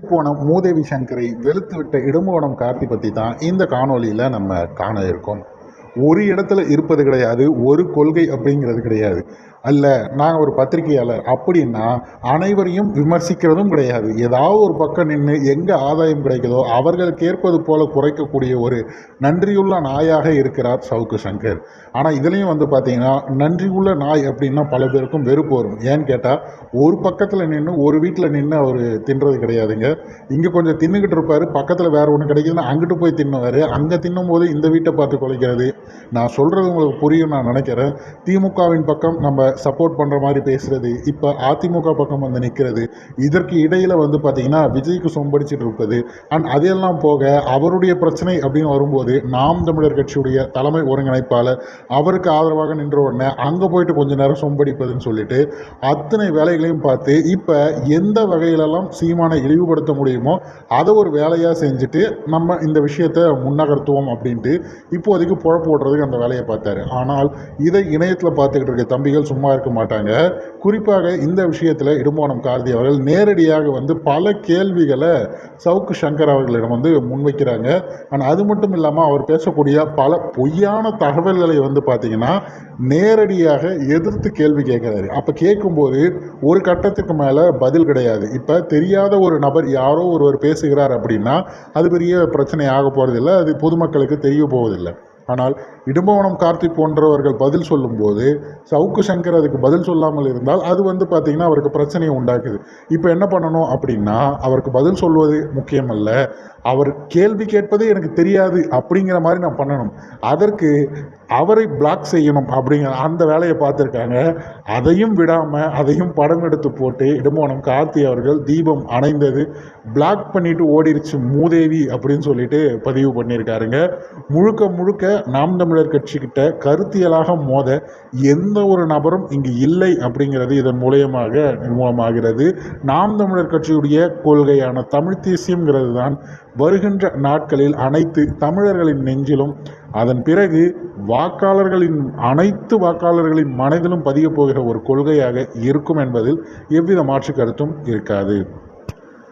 போன மூதேவி சங்கரை வெளுத்து விட்ட இடும்பவனம் கார்த்தி பற்றி தான் இந்த காணொலியில் நம்ம காண இருக்கோம். ஒரு இடத்துல இருப்பது கிடையாது ஒரு கொள்கை அப்படிங்கிறது கிடையாது. அல்ல நான் ஒரு பத்திரிகையாளர். அப்படின்னா அனைவரையும் விமர்சிக்கிறதும் கிடையாது. ஏதாவது ஒரு பக்கம் நின்று எங்கே ஆதாயம் கிடைக்குதோ அவர்களுக்கு ஏற்பது போல குறைக்கக்கூடிய ஒரு நன்றியுள்ள நாயாக இருக்கிறார் சவுக்கு சங்கர். ஆனால் இதுலேயும் வந்து பார்த்தீங்கன்னா நன்றியுள்ள நாய் அப்படின்னா பல பேருக்கும் வெறுப்பு வரும். ஏன்னு கேட்டால் ஒரு பக்கத்தில் நின்று ஒரு வீட்டில் நின்று அவர் தின்றது கிடையாதுங்க. இங்கே கொஞ்சம் தின்னுக்கிட்டு இருப்பார் பக்கத்தில் வேறு ஒன்று கிடைக்குதுன்னா அங்கிட்டு போய் தின்னுவார். அங்கே தின்னும்போது இந்த வீட்டை பார்த்து குலைக்கிறது. நான் சொல்கிறது உங்களுக்கு புரியும் நான் நினைக்கிறேன். திமுகவின் பக்கம் நம்ம சப்போர்ட் பண்ணுற மாதிரி பேசுகிறது இப்போ அதிமுக பக்கம் வந்து நிற்கிறது இதற்கு இடையில் வந்து பார்த்திங்கன்னா விஜய்க்கு சொம்படிச்சிட்டு இருப்பது அண்ட் அதையெல்லாம் போக அவருடைய பிரச்சனை அப்படின்னு வரும்போது நாம் தமிழர் கட்சியுடைய தலைமை ஒருங்கிணைப்பாளர் அவருக்கு ஆதரவாக நின்ற உடனே அங்கே போயிட்டு கொஞ்ச நேரம் சொம்படிப்பதுன்னு சொல்லிட்டு அத்தனை வேலைகளையும் பார்த்து இப்போ எந்த வகையிலெல்லாம் சீமானை இழிவுபடுத்த முடியுமோ அதை ஒரு வேலையாக செஞ்சுட்டு நம்ம இந்த விஷயத்தை முன்னகர்த்துவோம் அப்படின்ட்டு இப்போதைக்கு புழப்பு ஓட்டுறதுக்கு அந்த வேலையை பார்த்தாரு. ஆனால் இதை இணையத்தில் பார்த்துக்கிட்டு இருக்க தம்பிகள் சும்மா இருக்க மாட்டாங்க. குறிப்பாக இந்த விஷயத்தில் இடும்போனம் கார்த்தி அவர்கள் நேரடியாக வந்து பல கேள்விகளை சவுக்கு சங்கர் அவர்களிடம் வந்து முன்வைக்கிறாங்க. ஆனால் அது மட்டும் இல்லாமல் அவர் பேசக்கூடிய பல பொய்யான தகவல்களை வந்து பார்த்திங்கன்னா நேரடியாக எதிர்த்து கேள்வி கேட்குறாரு. அப்போ கேட்கும்போது ஒரு கட்டத்துக்கு மேலே பதில் கிடையாது. இப்போ தெரியாத ஒரு நபர் யாரோ ஒருவர் பேசுகிறார் அப்படின்னா அது பெரிய பிரச்சனை ஆக போகிறதில்ல அது பொதுமக்களுக்கு தெரிய போவதில்லை. ஆனால் இடும்பவனம் கார்த்திக் போன்றவர்கள் பதில் சொல்லும்போது சவுக்கு சங்கர் அதுக்கு பதில் சொல்லாமல் இருந்தால் அது வந்து பார்த்திங்கன்னா அவருக்கு பிரச்சனையை உண்டாக்குது. இப்போ என்ன பண்ணணும் அப்படின்னா அவருக்கு பதில் சொல்வது முக்கியமல்ல. அவர் கேள்வி கேட்பதே எனக்கு தெரியாது அப்படிங்கிற மாதிரி நான் பண்ணணும். அதற்கு அவரை பிளாக் செய்யணும் அப்படிங்கிற அந்த வேலையை பார்த்துருக்காங்க. அதையும் விடாமல் அதையும் படம் எடுத்து போட்டு இடமோனம் கார்த்தி அவர்கள் தீபம் அணைந்தது. பிளாக் பண்ணிட்டு ஓடிருச்சு மூதேவி அப்படின்னு சொல்லிட்டு பதிவு பண்ணியிருக்காருங்க. முழுக்க முழுக்க நாம் தமிழர் கட்சிக்கிட்ட கருத்தியலாக மோத எந்த ஒரு நபரும் இங்கு இல்லை அப்படிங்கிறது இதன் மூலியமாக நிர்மூலமாகிறது. நாம் தமிழர் கட்சியுடைய கொள்கையான தமிழ் தேசியங்கிறது தான் வருகின்ற நாட்களில் அனைத்து தமிழர்களின் நெஞ்சிலும் அதன் பிறகு வாக்காளர்களின் அனைத்து வாக்காளர்களின் மனதிலும் பதியப் போகிற ஒரு கொள்கையாக இருக்கும் என்பதில் எவ்வித மாற்று கருத்தும் இருக்காது.